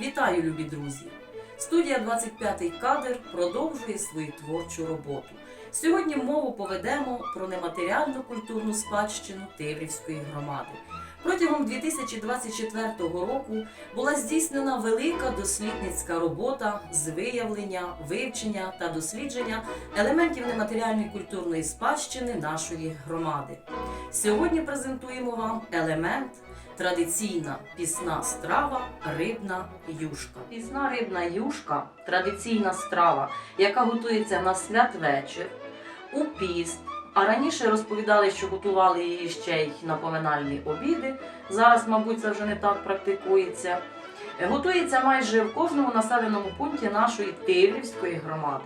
Вітаю, любі друзі! Студія 25 кадр продовжує свою творчу роботу. Сьогодні мову поведемо про нематеріальну культурну спадщину Тиврівської громади. Протягом 2024 року була здійснена велика дослідницька робота з виявлення, вивчення та дослідження елементів нематеріальної культурної спадщини нашої громади. Сьогодні презентуємо вам елемент традиційна пісна страва рибна юшка. Пісна рибна юшка традиційна страва, яка готується на святвечір, у піст. А раніше розповідали, що готували її ще й на поминальні обіди. Зараз, мабуть, це вже не так практикується. Готується майже в кожному населеному пункті нашої Тиврівської громади.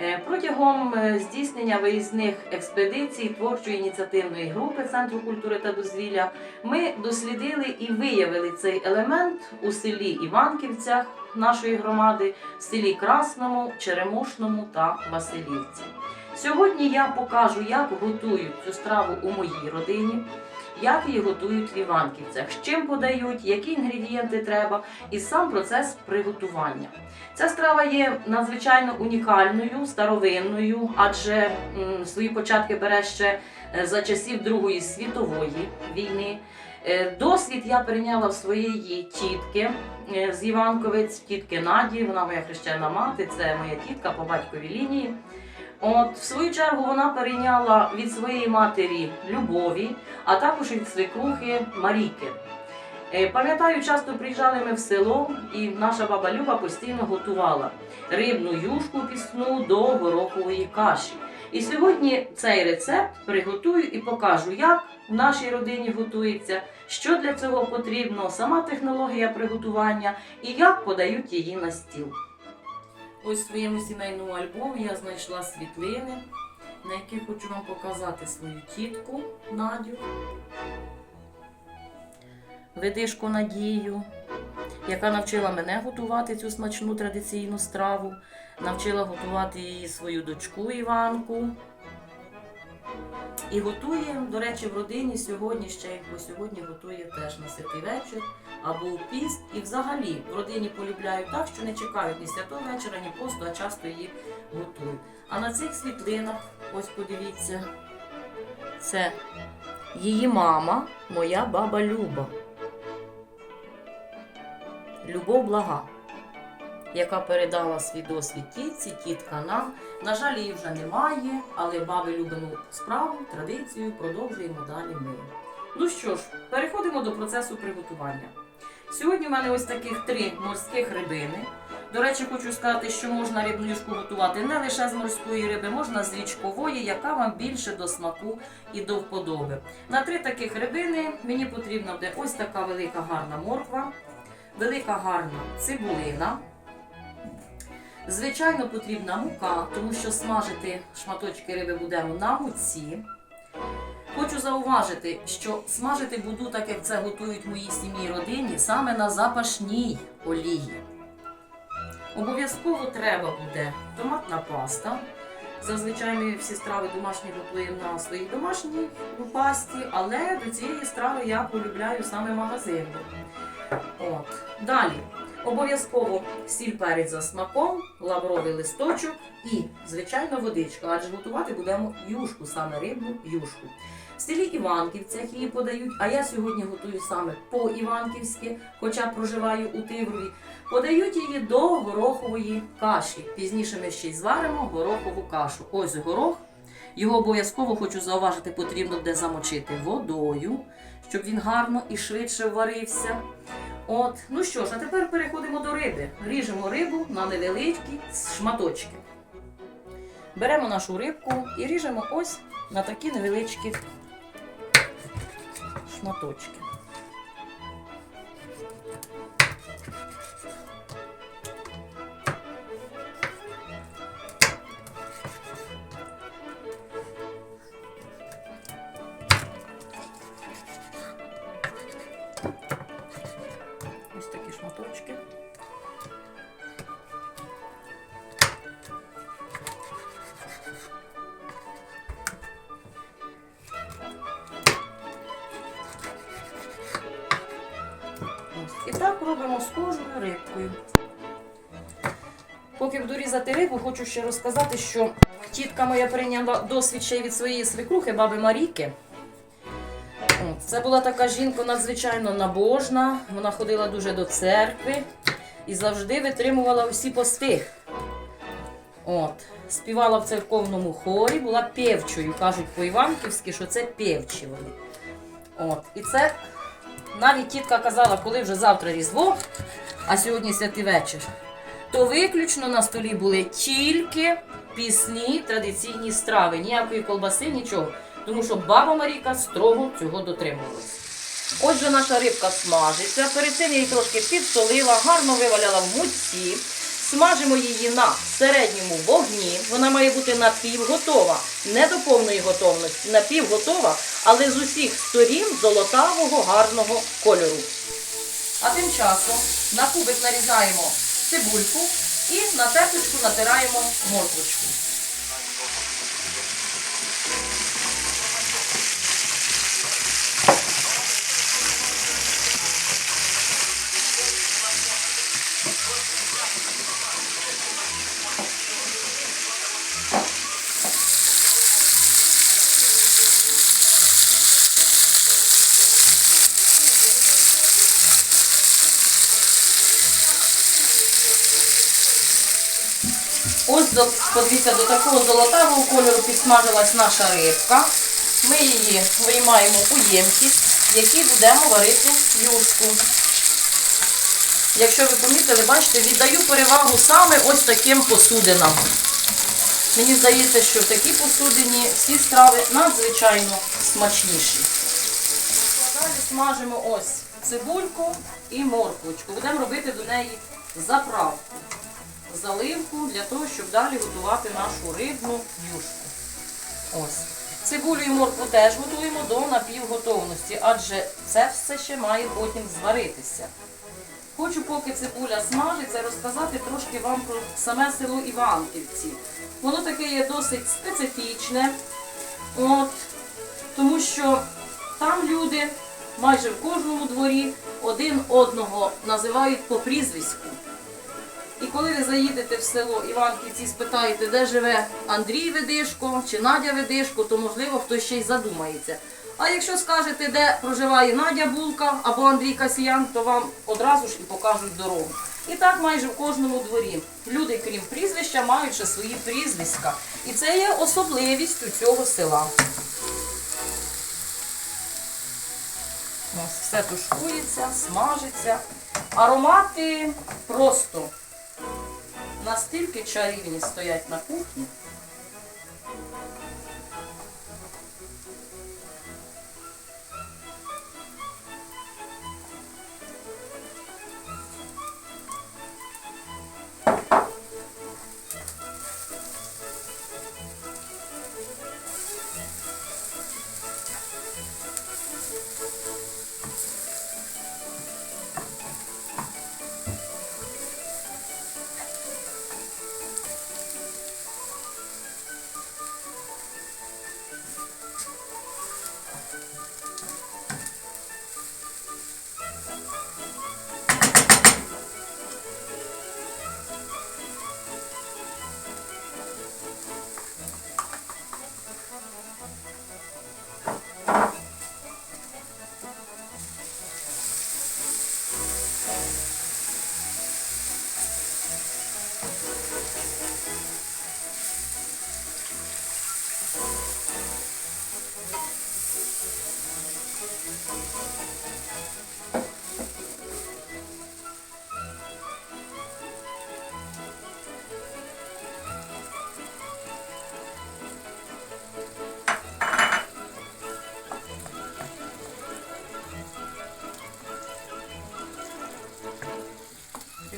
Е, Протягом е, здійснення виїзних експедицій творчої ініціативної групи Центру культури та дозвілля ми дослідили і виявили цей елемент у селі Іванківцях нашої громади, в селі Красному, Черемошному та Василівці. Сьогодні я покажу, як готують цю страву у моїй родині, як її готують в Іванківцях, з чим подають, які інгредієнти треба, і сам процес приготування. Ця страва є надзвичайно унікальною, старовинною, адже м, свої початки бере ще е, за часів Другої світової війни. Е, Досвід я перейняла в своєї тітки е, з Іванковець, тітки Наді, вона моя хрещена мати, це моя тітка по батьковій лінії. От, в свою чергу, вона перейняла від своєї матері любові, а також від свекрухи Марійки. Е, Пам'ятаю, часто приїжджали ми в село, і наша баба Люба постійно готувала рибну юшку пісну до горохової каші. І сьогодні цей рецепт приготую і покажу, як в нашій родині готується, що для цього потрібно, сама технологія приготування і як подають її на стіл. Ось в своєму сімейному альбомі я знайшла світлини, на яких хочу вам показати свою тітку Надю, ведишку Надію, яка навчила мене готувати цю смачну традиційну страву, навчила готувати її свою дочку Іванку. І готує, до речі, в родині сьогодні ще й сьогодні готує теж на святий вечір або у піст. І взагалі в родині полюбляють так, що не чекають ні святого вечора, ні посту, а часто її готують. А на цих світлинах, ось подивіться, це її мама, моя баба Люба. Любов блага, яка передала свій досвід тітці, тітка нам. На жаль, її вже немає, але баби любимо справу, традицію продовжуємо далі ми. Ну що ж, переходимо до процесу приготування. Сьогодні в мене ось таких три морських рибини. До речі, хочу сказати, що можна рибну готувати не лише з морської риби, можна з річкової, яка вам більше до смаку і до вподоби. На три таких рибини мені потрібна буде ось така велика гарна морква, велика гарна цибулина. Звичайно, потрібна мука, тому що смажити шматочки риби будемо на муці. Хочу зауважити, що смажити буду, так як це готують моїй сім'ї родині, саме на запашній олії. Обов'язково треба буде томатна паста. Зазвичай ми всі страви домашні готуємо на своїй домашній пасті, але до цієї страви я полюбляю саме магазинну. От. Далі. Обов'язково сіль перець за смаком, лавровий листочок і, звичайно, водичка, адже готувати будемо юшку, саме рибну юшку. В селі Іванківцях її подають, а я сьогодні готую саме по-іванківськи, хоча проживаю у Тиврові. Подають її до горохової каші. Пізніше ми ще й зваримо горохову кашу. Ось горох. Його обов'язково хочу зауважити, потрібно буде замочити водою, щоб він гарно і швидше варився. От, ну що ж, а тепер переходимо до риби. Ріжемо рибу на невеличкі шматочки. Беремо нашу рибку і ріжемо ось на такі невеличкі шматочки. Робимо з кожною рибкою. Поки буду різати рибу, хочу ще розказати, що тітка моя прийняла досвід ще й від своєї свекрухи, баби Маріки. Це була така жінка надзвичайно набожна, вона ходила дуже до церкви і завжди витримувала усі пости. От, співала в церковному хорі, була певчою. Кажуть по-іванківськи, що це певчі вони. От, і це навіть тітка казала, коли вже завтра Різдво, а сьогодні святий вечір, то виключно на столі були тільки пісні, традиційні страви, ніякої колбаси, нічого. Тому що баба Марійка строго цього дотримувалася. Отже, наша рибка смажиться. Перед цим я її трошки підсолила, гарно виваляла в муці. Смажимо її на середньому вогні. Вона має бути напівготова, не до повної готовності, напівготова, але з усіх сторін золотавого гарного кольору. А тим часом на кубик нарізаємо цибульку і на терточку натираємо морквочку. Ось подивіться, до такого золотавого кольору підсмажилась наша рибка. Ми її виймаємо у ємкість, в якій будемо варити юшку. Якщо ви помітили, бачите, віддаю перевагу саме ось таким посудинам. Мені здається, що в такій посудині всі страви надзвичайно смачніші. Далі смажимо ось цибульку і морквочку. Будемо робити до неї заправку заливку для того, щоб далі готувати нашу рибну юшку. Ось. Цибулю і моркву теж готуємо до напівготовності, адже це все ще має потім зваритися. Хочу, поки цибуля смажиться, розказати трошки вам про саме село Іванківці. Воно таке є досить специфічне, от, тому що там люди майже в кожному дворі один одного називають по прізвиську. І коли ви заїдете в село Іванківці спитаєте, де живе Андрій Ведишко чи Надя Ведишко, то можливо хтось ще й задумається. А якщо скажете, де проживає Надя Булка або Андрій Касіян, то вам одразу ж і покажуть дорогу. І так майже в кожному дворі. Люди, крім прізвища, мають ще свої прізвиська. І це є особливістю цього села. Ось все тушкується, смажиться. Аромати просто настільки чарівні стоять на кухні.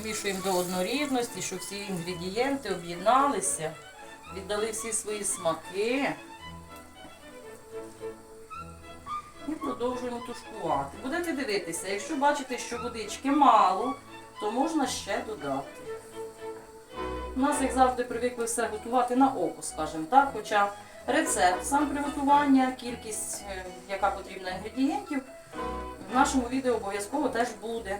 Примішуємо до однорідності, щоб всі інгредієнти об'єдналися, віддали всі свої смаки. І продовжуємо тушкувати. Будете дивитися, якщо бачите, що водички мало, то можна ще додати. У нас, як завжди, привикли все готувати на око, скажімо так. Хоча рецепт, сам приготування, кількість, е, яка потрібна інгредієнтів, в нашому відео обов'язково теж буде.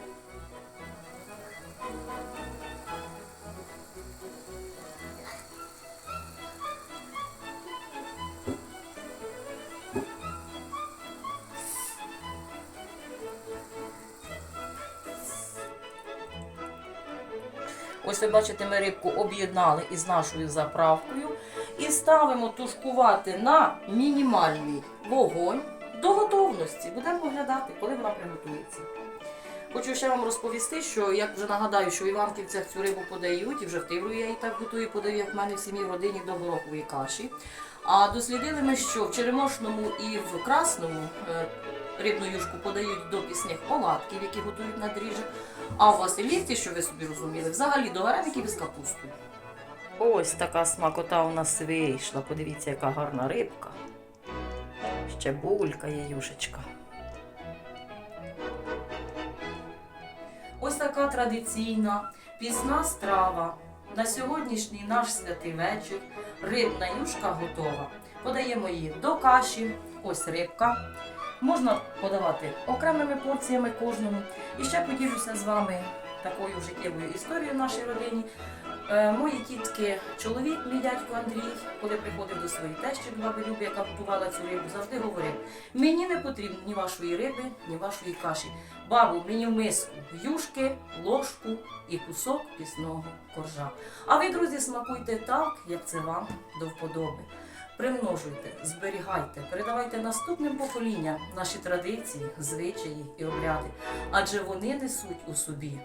Ось ви бачите, ми рибку об'єднали із нашою заправкою і ставимо тушкувати на мінімальний вогонь до готовності. Будемо оглядати, коли вона приготується. Хочу ще вам розповісти, що як вже нагадаю, що в Іванківцях цю рибу подають, і вже в Тивру я її так готую, подаю, як в мене в сім'ї в родині до горохової каші. А дослідили ми, що в черемошному і в красному е, рибну юшку подають до пісних оладків, які готують на дріжджах. А у вас Василівці, що ви собі розуміли, взагалі до вареників із капустою. Ось така смакота у нас вийшла. Подивіться, яка гарна рибка. Ще булькає юшечка. Ось така традиційна пісна страва. На сьогоднішній наш святий вечір рибна юшка готова. Подаємо її до каші. Ось рибка. Можна подавати окремими порціями кожному. І ще поділюся з вами такою життєвою історією в нашій родині. Е, мої тітки, чоловік, мій дядько Андрій, коли приходив до своєї тещі баби Любі, яка готувала цю рибу, завжди говорив: мені не потрібно ні вашої риби, ні вашої каші. Бабу, мені в миску юшки, ложку і кусок пісного коржа. А ви, друзі, смакуйте так, як це вам до вподоби. Примножуйте, зберігайте, передавайте наступним поколінням наші традиції, звичаї і обряди, адже вони несуть у собі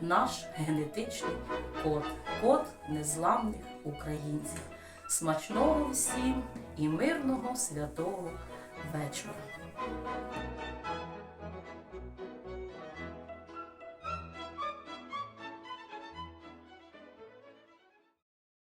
наш генетичний код, код незламних українців. Смачного всім і мирного святого вечора.